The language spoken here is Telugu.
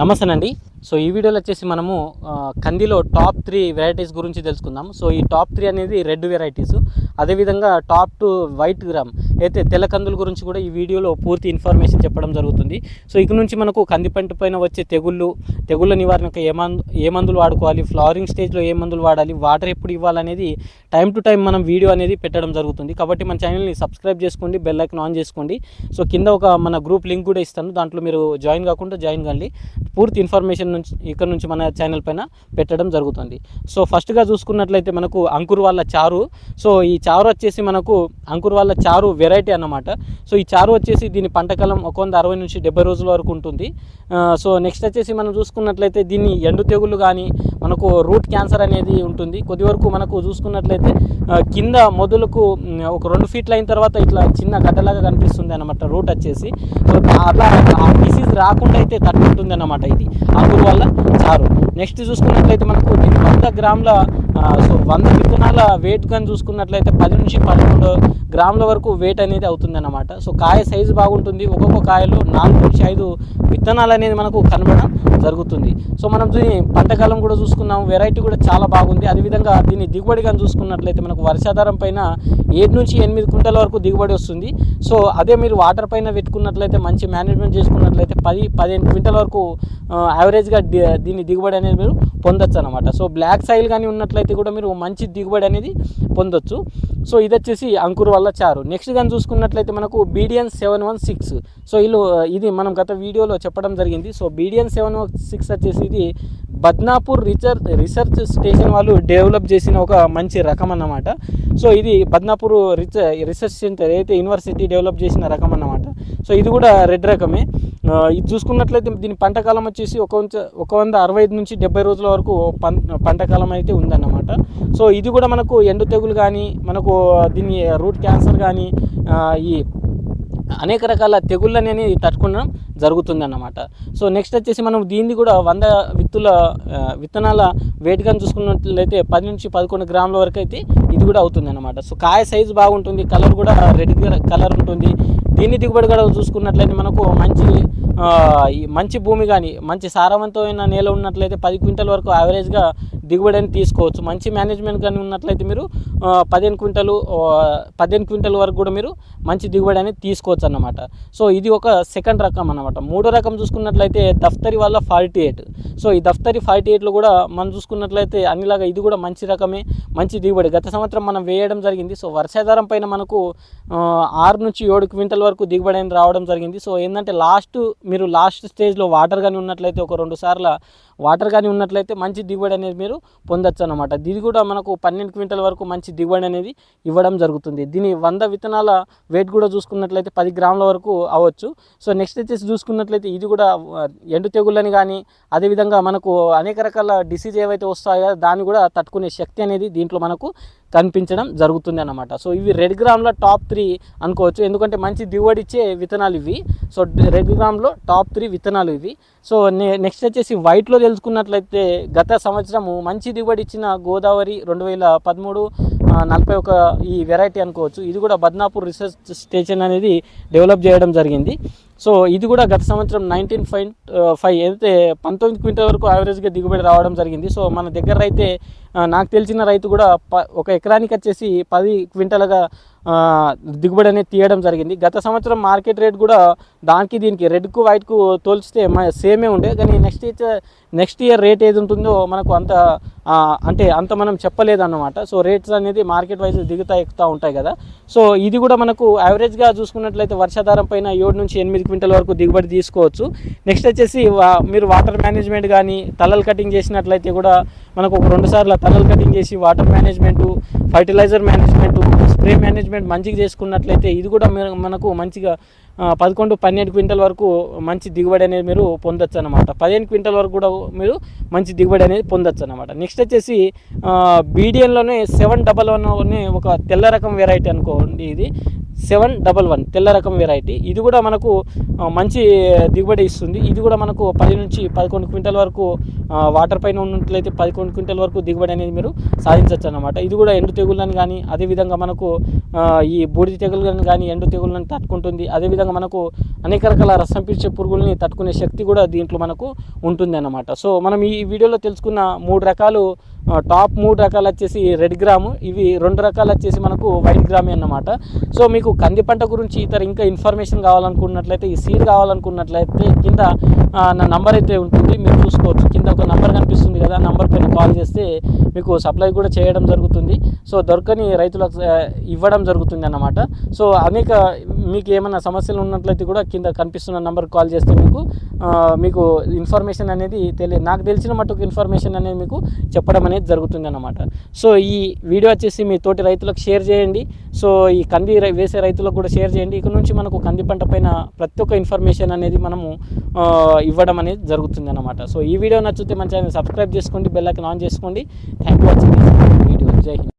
నమస్తేనండి. సో ఈ వీడియోలో వచ్చేసి మనము కందిలో టాప్ త్రీ వెరైటీస్ గురించి తెలుసుకుందాం. సో ఈ టాప్ త్రీ అనేది రెడ్ వెరైటీస్. అదేవిధంగా టాప్ టూ వైట్ గ్రామ్. అయితే తెల్ల కందుల గురించి కూడా ఈ వీడియోలో పూర్తి ఇన్ఫర్మేషన్ చెప్పడం జరుగుతుంది. సో ఇక నుంచి మనకు కంది పంట పైన వచ్చే తెగుళ్ళు తెగుళ్ళ నివారణకు ఏ మందు ఏ మందులు వాడుకోవాలి ఫ్లవరింగ్ స్టేజ్లో ఏ మందులు వాడాలి వాటర్ ఎప్పుడు ఇవ్వాలనేది టైం టు టైం మనం వీడియో అనేది పెట్టడం జరుగుతుంది. కాబట్టి మన ఛానల్ని సబ్స్క్రైబ్ చేసుకోండి బెల్ ఐకన్ ఆన్ చేసుకోండి. సో కింద ఒక మన గ్రూప్ లింక్ కూడా ఇస్తాను. దాంట్లో మీరు జాయిన్ కాకుండా జాయిన్ కండి. పూర్తి ఇన్ఫర్మేషన్ నుంచి ఇక్కడ నుంచి మన ఛానల్ పైన పెట్టడం జరుగుతుంది. సో ఫస్ట్గా చూసుకున్నట్లయితే మనకు అంకుర్ వాళ్ళ చారు. సో ఈ చారు వచ్చేసి మనకు అంకుర్ వాళ్ళ చారు వెరైటీ అన్నమాట. సో ఈ చారు వచ్చేసి దీని పంటకాలం ఒక వంద అరవై నుంచి డెబ్బై రోజుల వరకు ఉంటుంది. సో నెక్స్ట్ వచ్చేసి మనం చూసుకున్నట్లయితే దీన్ని ఎండు తెగులు కానీ మనకు రూట్ క్యాన్సర్ అనేది ఉంటుంది. కొద్ది వరకు మనకు చూసుకున్నట్లయితే కింద మొదలకు ఒక రెండు ఫీట్లు అయిన తర్వాత ఇట్లా చిన్న గడ్డలాగా కనిపిస్తుంది అనమాట రూట్ వచ్చేసి. సో అలా ఆ డిసీజ్ రాకుండా అయితే తట్టుకుంటుంది అనమాట ఇది. అంకుర్ వల్ల చారు. నెక్స్ట్ చూసుకున్నట్లయితే మనకు దీని వంద గ్రాముల సో వంద విత్తనాలు వెయిట్ కానీ చూసుకున్నట్లయితే పది నుంచి పదకొండు గ్రాముల వరకు వెయిట్ అనేది అవుతుందన్నమాట. సో కాయ సైజు బాగుంటుంది. ఒక్కొక్క కాయలో నాలుగు నుంచి ఐదు విత్తనాలు అనేది మనకు కనబడడం జరుగుతుంది. సో మనం దీని పంటకాలం కూడా చూసుకున్నాం వెరైటీ కూడా చాలా బాగుంది. అదేవిధంగా దీని దిగుబడి కానీ చూసుకున్నట్లయితే మనకు వర్షాధారం పైన ఏడు నుంచి ఎనిమిది కుంటల వరకు దిగుబడి వస్తుంది. సో అదే మీరు వాటర్ పైన పెట్టుకున్నట్లయితే మంచి మేనేజ్మెంట్ చేసుకున్నట్లయితే పది పదిహేను క్వింటల్ వరకు యావరేజ్గా దీని దిగుబడి అనేది మీరు పొందొచ్చు అనమాట సో బ్లాక్ సైల్ కానీ ఉన్నట్లయితే కూడా మీరు మంచి దిగుబడి అనేది పొందొచ్చు. సో ఇది వచ్చేసి అంకుర్ వల్ల చారు. నెక్స్ట్ కానీ చూసుకున్నట్లయితే మనకు BDN seven one six. So ఇల్లు ఇది మనం గత వీడియోలో చెప్పడం జరిగింది. So BDN seven one six వచ్చేసి ఇది బద్నాపూర్ రీసెర్చ్ రీసెర్చ్ స్టేషన్ వాళ్ళు డెవలప్ చేసిన ఒక మంచి రకం అన్నమాట. సో ఇది బద్నాపూర్ రీసె రీసెర్చ్ సెంటర్ ఏదైతే యూనివర్సిటీ డెవలప్ చేసిన రకం అన్నమాట. సో ఇది కూడా రెడ్ రకమే. ఇది చూసుకున్నట్లయితే దీని పంట కాలం వచ్చేసి ఒక ఒక వంద అరవై ఐదు నుంచి డెబ్బై రోజుల వరకు పం అయితే ఉందన్నమాట. సో ఇది కూడా మనకు ఎండు తెగులు కానీ మనకు దీని రూట్ క్యాన్సర్ కానీ ఈ అనేక రకాల తెగుళ్ళని తట్టుకున్నాం. జరుగుతుందన్నమాట. సో నెక్స్ట్ వచ్చేసి మనం దీన్ని కూడా వంద విత్తుల విత్తనాల వెయిట్ కానీ చూసుకున్నట్లయితే పది నుంచి పదకొండు గ్రాముల వరకు అయితే ఇది కూడా అవుతుందన్నమాట. సో కాయ సైజు బాగుంటుంది కలర్ కూడా రెడ్ కలర్ ఉంటుంది. దీన్ని దిగుబడి కూడా చూసుకున్నట్లయితే మనకు మంచి మంచి భూమి కానీ మంచి సారవంతమైన నేల ఉన్నట్లయితే పది క్వింటల్ వరకు యావరేజ్గా దిగుబడి అని తీసుకోవచ్చు. మంచి మేనేజ్మెంట్ కానీ ఉన్నట్లయితే మీరు పదిహేను క్వింటలు పదిహేను క్వింటల్ వరకు కూడా మీరు మంచి దిగుబడి అనేది తీసుకోవచ్చు అన్నమాట సో ఇది ఒక సెకండ్ రకం అన్నమాట. మూడో రకం చూసుకున్నట్లయితే దఫ్తరి వల్ల ఫార్టీ ఎయిట్. సో ఈ దఫ్తరి ఫార్టీ ఎయిట్లో కూడా మనం చూసుకున్నట్లయితే అన్నిలాగా ఇది కూడా మంచి రకమే మంచి దిగుబడి. గత సంవత్సరం మనం వేయడం జరిగింది. సో వర్షాధారం పైన మనకు ఆరు నుంచి ఏడు క్వింటల్ వరకు దిగుబడి అనేది రావడం జరిగింది. సో ఏంటంటే లాస్ట్ మీరు లాస్ట్ స్టేజ్లో వాటర్ కానీ ఉన్నట్లయితే ఒక రెండు సార్లు వాటర్ కానీ ఉన్నట్లయితే మంచి దిగుబడి అనేది మీరు పొందొచ్చు అనమాట దీని కూడా మనకు పన్నెండు క్వింటల్ వరకు మంచి దిగుబడి అనేది ఇవ్వడం జరుగుతుంది. దీని వంద విత్తనాల వెయిట్ కూడా చూసుకున్నట్లయితే పది గ్రాముల వరకు అవ్వచ్చు. సో నెక్స్ట్ వచ్చేసి చూసుకున్నట్లయితే ఇది కూడా ఎండు తెగుళ్ళని కానీ అదేవిధంగా మనకు అనేక రకాల డిసీజ్ ఏవైతే వస్తాయో దాన్ని కూడా తట్టుకునే శక్తి అనేది దీంట్లో మనకు కనిపించడం జరుగుతుంది అన్నమాట. సో ఇవి రెడ్ గ్రామ్లో టాప్ త్రీ అనుకోవచ్చు. ఎందుకంటే మంచి దిగుబడి ఇచ్చే విత్తనాలు ఇవి. సో రెడ్ గ్రామ్లో టాప్ త్రీ విత్తనాలు ఇవి. సో నెక్స్ట్ వచ్చేసి వైట్లో తెలుసుకున్నట్లయితే గత సంవత్సరము మంచి దిగుబడి ఇచ్చిన గోదావరి రెండు వేల పదమూడు నలభై ఒక ఈ వెరైటీ అనుకోవచ్చు. ఇది కూడా బద్నాపూర్ రీసెర్చ్ స్టేషన్ అనేది డెవలప్ చేయడం జరిగింది. సో ఇది కూడా గత సంవత్సరం నైన్టీన్ పాయింట్ ఫైవ్ అయితే పంతొమ్మిది క్వింటల్ వరకు యావరేజ్గా దిగుబడి రావడం జరిగింది. సో మన దగ్గర అయితే నాకు తెలిసిన రైతు కూడా ప ఒక ఎకరానికి వచ్చేసి పది క్వింటలుగా దిగుబడి అనేది తీయడం జరిగింది. గత సంవత్సరం మార్కెట్ రేట్ కూడా దానికి దీనికి రెడ్కు వైట్కు తోల్చితే మా సేమే ఉండే. కానీ next year next year rate ఏది ఉంటుందో మనకు అంత అంటే అంత మనం చెప్పలేదన్నమాట. సో రేట్స్ అనేది మార్కెట్ వైజ్ దిగుతా ఎక్కుతూ ఉంటాయి కదా. సో ఇది కూడా మనకు యావరేజ్గా చూసుకున్నట్లయితే వర్షాధారం పైన ఏడు నుంచి ఎనిమిది క్వింటల్ వరకు దిగుబడి తీసుకోవచ్చు. నెక్స్ట్ వచ్చేసి వా- మీరు వాటర్ మేనేజ్మెంట్ కానీ తలలు కటింగ్ చేసినట్లయితే కూడా మనకు ఒక రెండు సార్లు తలలు కటింగ్ చేసి water management fertilizer management spray management మంచిగా చేసుకున్నట్లయితే ఇది కూడా మీరు- మనకు మంచిగా పదకొండు పన్నెండు క్వింటల్ వరకు మంచి దిగుబడి అనేది మీరు పొందొచ్చు అనమాట పదిహేను క్వింటల్ వరకు కూడా మీరు మంచి దిగుబడి అనేది పొందొచ్చు అనమాట నెక్స్ట్ వచ్చేసి బీడిఎన్లోనే సెవెన్ డబల్ వన్ అనే ఒక తెల్ల రకం వెరైటీ అనుకోండి ఇది. సెవెన్ డబల్ వన్ తెల్ల రకం వెరైటీ ఇది కూడా మనకు మంచి దిగుబడి ఇస్తుంది. ఇది కూడా మనకు పది నుంచి పదకొండు క్వింటల్ వరకు వాటర్ పైన ఉన్నట్లయితే పదకొండు క్వింటల్ వరకు దిగుబడి అనేది మీరు సాధించవచ్చు అనమాట ఇది కూడా ఎండు తెగుళ్ళని కానీ అదేవిధంగా మనకు ఈ బూడిద తెగుళ్ళని కానీ ఎండు తెగుళ్ళని తట్టుకుంటుంది. అదేవిధంగా మనకు అనేక రకాల రసం పీల్చే పురుగుల్ని తట్టుకునే శక్తి కూడా దీంట్లో మనకు ఉంటుంది అన్నమాట సో మనం ఈ వీడియోలో తెలుసుకున్న మూడు రకాలు టాప్ మూడు రకాలు వచ్చేసి రెడ్ గ్రాము ఇవి రెండు రకాలు వచ్చేసి మనకు వైట్ గ్రామి అన్నమాట. సో మీకు కంది పంట గురించి ఇతర ఇంకా ఇన్ఫర్మేషన్ కావాలనుకున్నట్లయితే ఈ సీడ్ కావాలనుకున్నట్లయితే కింద నా నంబర్ అయితే ఉంటుంది. మీరు చూసుకోవచ్చు. కింద ఒక నంబర్ కనిపిస్తుంది కదా నంబర్ పైన కాల్ చేస్తే మీకు సప్లై కూడా చేయడం జరుగుతుంది. సో దొరకని రైతులకు ఇవ్వడం జరుగుతుంది అన్నమాట. సో అనేక మీకు ఏమైనా సమస్యలు ఉన్నట్లయితే కూడా కింద కనిపిస్తున్న నంబర్కి కాల్ చేస్తే మీకు మీకు ఇన్ఫర్మేషన్ అనేది తెలియ నాకు తెలిసిన మట్టుకు ఇన్ఫర్మేషన్ అనేది మీకు చెప్పడం అనేది జరుగుతుంది అన్నమాట. సో ఈ వీడియో వచ్చేసి మీ తోటి రైతులకు షేర్ చేయండి. సో ఈ కంది వేసే రైతులకు కూడా షేర్ చేయండి. ఇక నుంచి మనకు కంది పంట పైన ప్రతి ఒక్క ఇన్ఫర్మేషన్ అనేది మనము ఇవ్వడం అనేది జరుగుతుంది అన్నమాట సో ఈ వీడియో నచ్చితే మంచిగా సబ్స్క్రైబ్ చేసుకోండి బెల్ ఆన్ చేసుకోండి. Thank you watching. Video Jai Hind.